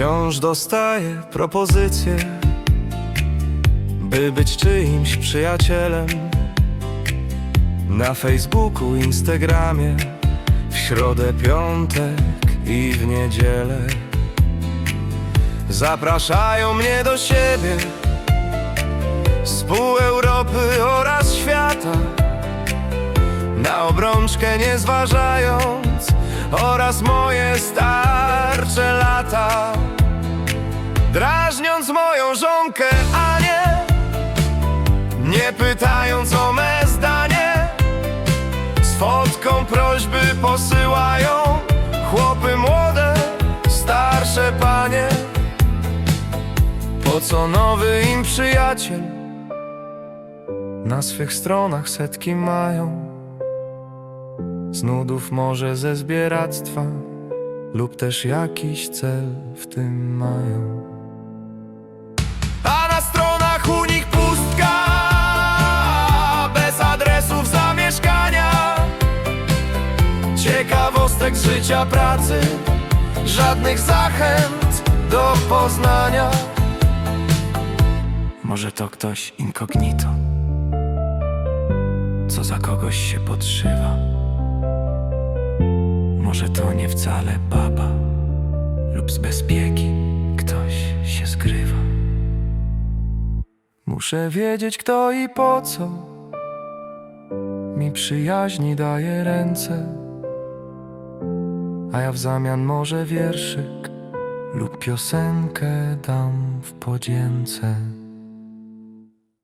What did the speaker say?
Wciąż dostaję propozycje, by być czyimś przyjacielem. Na Facebooku, Instagramie, w środę, piątek i w niedzielę. Zapraszają mnie do siebie z pół Europy oraz świata. Na obrączkę nie zważając oraz moje starcze lata. Drażniąc moją żonkę, a nie nie pytając o me zdanie. Z fotką prośby posyłają Chłopy młode, starsze panie. Po co nowy im przyjaciel? Na swych stronach setki mają. Z nudów może ze zbieractwa Lub też jakiś cel w tym mają. A na stronach u nich pustka Bez adresów zamieszkania. Ciekawostek z życia pracy Żadnych zachęt do poznania. Może to ktoś incognito Co za kogoś się podszywa Może to nie wcale baba Lub z bezpieki ktoś się skrywa Muszę wiedzieć kto i po co Mi przyjaźni daje ręce. A ja w zamian może wierszyk Lub piosenkę dam w podzięce